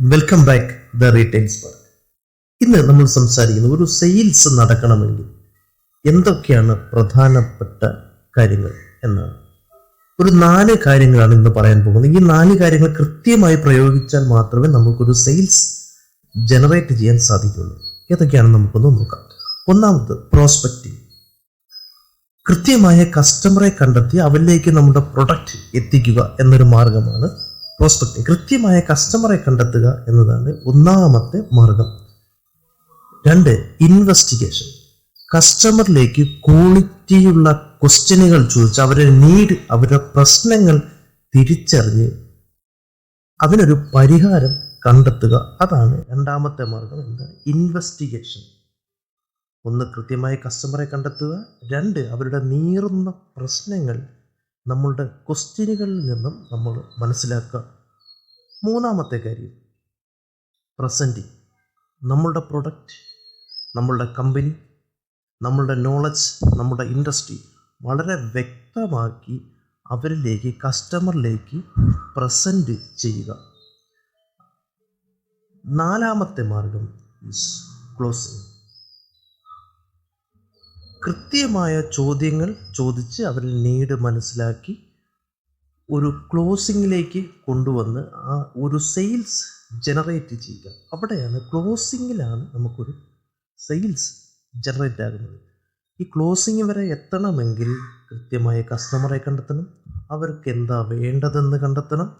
Welcome back the retails park ഇന്ന് നമ്മൾ സംസാരിക്കുന്നത് ഒരു സെയിൽസ് നടക്കണമെങ്കിൽ എന്തൊക്കെയാണ് പ്രധാനപ്പെട്ട കാര്യങ്ങൾ എന്നാണ്. ഒരു നാല് കാര്യങ്ങളാണ് ഇന്ന് പറയാൻ പോകുന്നത്. ഈ നാല് കാര്യങ്ങൾ കൃത്യമായി പ്രയോഗിച്ചാൽ മാത്രമേ നമുക്കൊരു സെയിൽസ് ജനറേറ്റ് ചെയ്യാൻ സാധിക്കുള്ളൂ. ഏതൊക്കെയാണെന്ന് നമുക്കൊന്ന് നോക്കാം. ഒന്നാമത് പ്രോസ്പെക്റ്റിംഗ് കൃത്യമായ കസ്റ്റമറെ കണ്ടെത്തി അവരിലേക്ക് നമ്മുടെ പ്രൊഡക്റ്റ് എത്തിക്കുക എന്നൊരു മാർഗമാണ് പ്രോസ്പെക്റ്റിംഗ് കൃത്യമായ കസ്റ്റമറെ കണ്ടെത്തുക എന്നതാണ് ഒന്നാമത്തെ മാർഗം. രണ്ട് ഇൻവെസ്റ്റിഗേഷൻ കസ്റ്റമറിലേക്ക് ക്വാളിറ്റിയുള്ള ക്വസ്റ്റ്യനുകൾ ചോദിച്ച് അവരുടെ നീഡ് അവരുടെ പ്രശ്നങ്ങൾ തിരിച്ചറിഞ്ഞ് അതിനൊരു പരിഹാരം കണ്ടെത്തുക. അതാണ് രണ്ടാമത്തെ മാർഗം എന്താണ്? ഇൻവെസ്റ്റിഗേഷൻ ഒന്ന് കൃത്യമായി കസ്റ്റമറെ കണ്ടെത്തുക. രണ്ട് അവരുടെ നീറുന്ന പ്രശ്നങ്ങൾ നമ്മളുടെ ക്വസ്റ്റ്യനുകളിൽ നിന്നും നമ്മൾ മനസ്സിലാക്കുക. മൂന്നാമത്തെ കാര്യം പ്രസന്റിങ് നമ്മളുടെ പ്രൊഡക്റ്റ് നമ്മളുടെ കമ്പനി നമ്മളുടെ നോളജ് നമ്മളുടെ ഇൻഡസ്ട്രി വളരെ വ്യക്തമാക്കി അവരിലേക്ക് കസ്റ്റമറിലേക്ക് പ്രസന്റ് ചെയ്യുക. നാലാമത്തെ മാർഗം ക്ലോസിങ് കൃത്യമായ ചോദ്യങ്ങൾ ചോദിച്ച് അവരിൽ നീട് മനസ്സിലാക്കി ഒരു ക്ലോസിങ്ങിലേക്ക് കൊണ്ടുവന്ന് ആ ഒരു സെയിൽസ് ജനറേറ്റ് ചെയ്യുക. അവിടെയാണ് ക്ലോസിങ്ങിലാണ് നമുക്കൊരു സെയിൽസ് ജനറേറ്റ് ആകുന്നത്. ഈ ക്ലോസിങ് വരെ എത്തണമെങ്കിൽ കൃത്യമായ കസ്റ്റമറെ കണ്ടെത്തണം. അവർക്ക് എന്താ വേണ്ടതെന്ന് കണ്ടെത്തണം.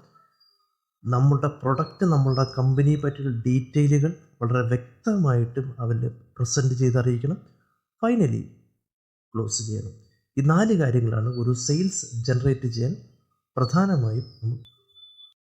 നമ്മുടെ പ്രൊഡക്റ്റ് നമ്മളുടെ കമ്പനിയെ പറ്റിയുള്ള ഡീറ്റെയിലുകൾ വളരെ വ്യക്തമായിട്ടും അവരിൽ പ്രസന്റ് ചെയ്തറിയിക്കണം. ഫൈനലി ക്ലോസ് ചെയ്യണം. ഈ നാല് കാര്യങ്ങളാണ് ഒരു സെയിൽസ് ജനറേറ്റ് ചെയ്യാൻ പ്രധാനമായും